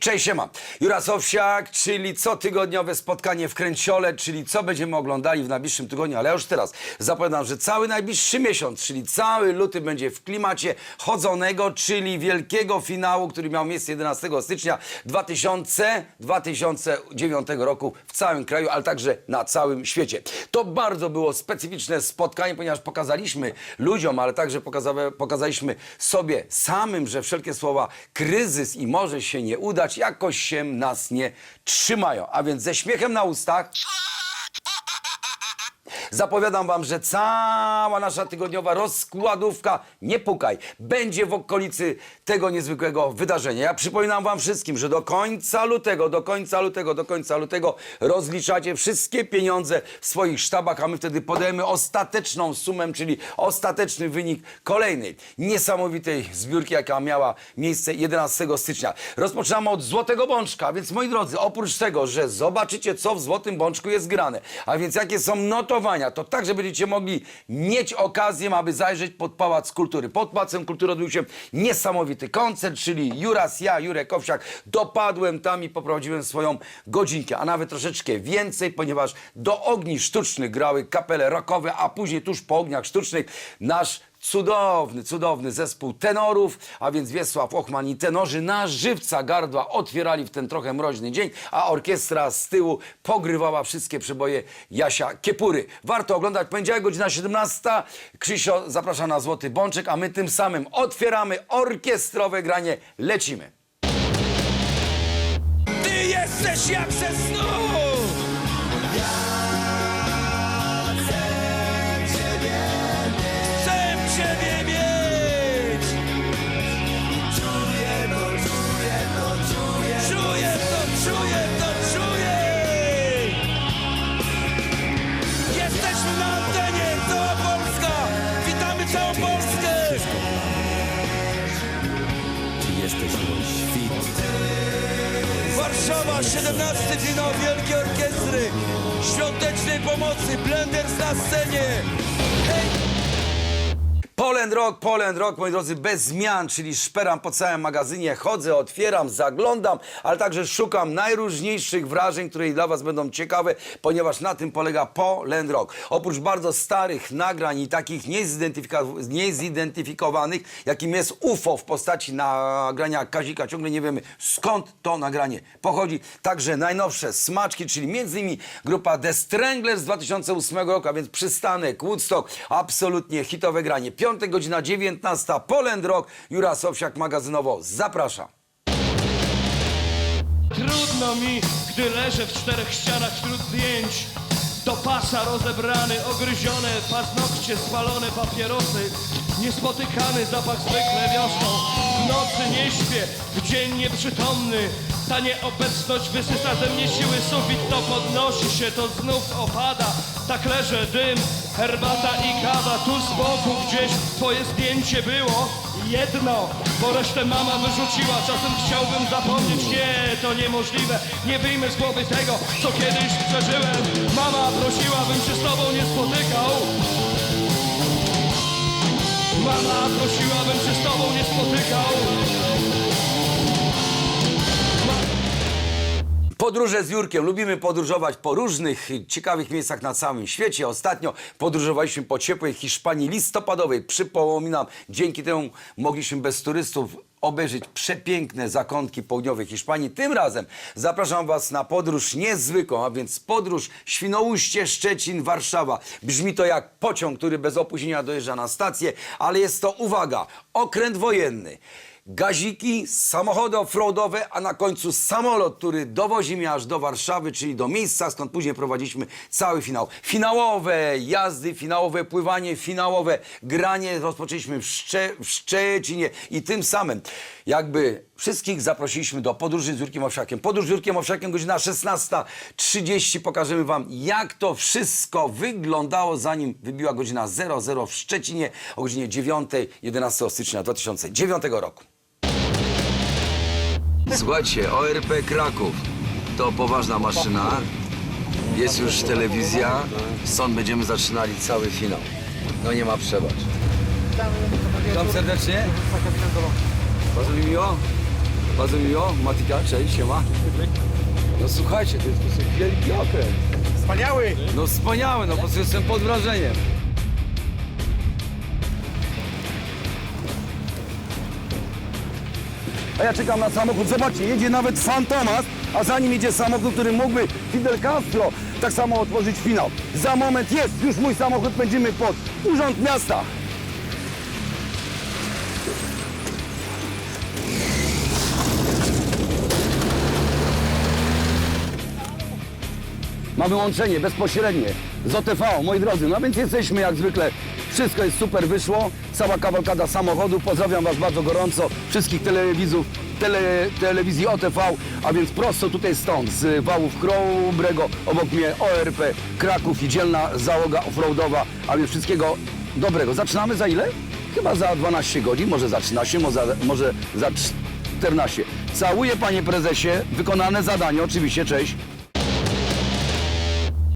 Cześć, siema. Jura Sowsiak, czyli cotygodniowe spotkanie w Kręciole, czyli co będziemy oglądali w najbliższym tygodniu, ale już teraz zapowiadam, że cały najbliższy miesiąc, czyli cały luty będzie w klimacie chodzonego, czyli wielkiego finału, który miał miejsce 11 stycznia 2000, 2009 roku w całym kraju, ale także na całym świecie. To bardzo było specyficzne spotkanie, ponieważ pokazaliśmy ludziom, ale także pokaza- pokazaliśmy sobie samym, że wszelkie słowa kryzys i może się nie udać, jakoś się nas nie trzymają. A więc ze śmiechem na ustach Zapowiadam wam, że cała nasza tygodniowa rozkładówka, nie pukaj, będzie w okolicy tego niezwykłego wydarzenia. Ja przypominam wam wszystkim, że do końca lutego, do końca lutego, do końca lutego rozliczacie wszystkie pieniądze w swoich sztabach, a my wtedy podajemy ostateczną sumę, czyli ostateczny wynik kolejnej niesamowitej zbiórki, jaka miała miejsce 11 stycznia. Rozpoczynamy od Złotego Bączka, więc moi drodzy, oprócz tego, że zobaczycie, co w Złotym Bączku jest grane, a więc jakie są notowania, to także będziecie mogli mieć okazję, aby zajrzeć pod Pałac Kultury. Pod Pałacem Kultury odbył się niesamowity koncert, czyli Juras, ja, Jurek Owsiak, dopadłem tam i poprowadziłem swoją godzinkę, a nawet troszeczkę więcej, ponieważ do ogni sztucznych grały kapele rockowe, a później tuż po ogniach sztucznych nasz Cudowny, cudowny zespół tenorów, a więc Wiesław Ochman i tenorzy na żywca gardła otwierali w ten trochę mroźny dzień, a orkiestra z tyłu pogrywała wszystkie przeboje Jasia Kiepury. Warto oglądać poniedziałek, godzina 17. Krzysio zaprasza na Złoty Bączek, a my tym samym otwieramy orkiestrowe granie. Lecimy. Ty jesteś jak ze snu! Warszawa, 17 finał Wielkiej Orkiestry Świątecznej Pomocy, Blenders na scenie! Poland Rock, Poland Rock, moi drodzy, bez zmian, czyli szperam po całym magazynie, chodzę, otwieram, zaglądam, ale także szukam najróżniejszych wrażeń, które dla Was będą ciekawe, ponieważ na tym polega Poland Rock. Oprócz bardzo starych nagrań i takich niezidentyfikowanych, jakim jest UFO w postaci nagrania Kazika, ciągle nie wiemy skąd to nagranie pochodzi. Także najnowsze smaczki, czyli między innymi grupa The Stranglers z 2008 roku, a więc przystanek, Woodstock, absolutnie hitowe granie. Piątek, godzina 19, Poland Rock, Jura Sowsiak magazynowo, zapraszam. Trudno mi, gdy leżę w czterech ścianach wśród zdjęć. Do pasa rozebrany, ogryzione paznokcie, spalone papierosy Niespotykany zapach zwykle wiosną. W nocy nie śpię, w dzień nieprzytomny. Ta nieobecność wysysa ze mnie siły Sufit to podnosi się, to znów opada. Tak leżę, dym, herbata i kawa Tu z boku gdzieś twoje zdjęcie było. Jedno, bo resztę mama wyrzuciła. Czasem chciałbym zapomnieć, nie, to niemożliwe. Nie wyjmę z głowy tego, co kiedyś przeżyłem. Mama prosiła, bym się z tobą nie spotykał? Mama prosiła, bym się z tobą nie spotykał Podróże z Jurkiem. Lubimy podróżować po różnych ciekawych miejscach na całym świecie. Ostatnio podróżowaliśmy po ciepłej Hiszpanii listopadowej. Przypominam, dzięki temu mogliśmy bez turystów obejrzeć przepiękne zakątki południowej Hiszpanii. Tym razem zapraszam Was na podróż niezwykłą, a więc podróż Świnoujście, Szczecin, Warszawa. Brzmi to jak pociąg, który bez opóźnienia dojeżdża na stację, ale jest to, uwaga, okręt wojenny gaziki, samochody offroadowe, a na końcu samolot, który dowozi mnie aż do Warszawy, czyli do miejsca, skąd później prowadziliśmy cały finał. Finałowe jazdy, finałowe pływanie, finałowe granie rozpoczęliśmy w, Szcze w Szczecinie i tym samym jakby wszystkich zaprosiliśmy do podróży z Jurkiem Owsiakiem. Podróż z Jurkiem Owsiakiem, godzina 16.30. Pokażemy Wam, jak to wszystko wyglądało, zanim wybiła godzina 00 w Szczecinie o godzinie 9, 11 stycznia 2009 roku. Słuchajcie, ORP Kraków to poważna maszyna. Jest już telewizja. Stąd będziemy zaczynali cały finał. No nie ma przebacz. Witam serdecznie. Bardzo mi miło. Bardzo miło, Matika, cześć, siema. No słuchajcie, to jest po prostu wielki okres. Wspaniały! No wspaniały, no po prostu jestem pod wrażeniem. A ja czekam na samochód. Zobaczcie, jedzie nawet Fantomas, a za nim jedzie samochód, który mógłby Fidel Castro tak samo otworzyć finał. Za moment jest, już mój samochód, będziemy pod Urząd Miasta. Mamy łączenie bezpośrednie z OTV, moi drodzy. No więc jesteśmy jak zwykle. Wszystko jest super, wyszło. Cała kawalkada samochodu. Pozdrawiam Was bardzo gorąco. Wszystkich telewizów, tele, telewizji OTV, a więc prosto tutaj stąd, z Wałów Krobrego, obok mnie ORP, Kraków i dzielna załoga offroadowa, a więc wszystkiego dobrego. Zaczynamy za ile? Chyba za 12 godzin, może za 13, może, może za 14. Całuję Panie Prezesie, wykonane zadanie, oczywiście, cześć.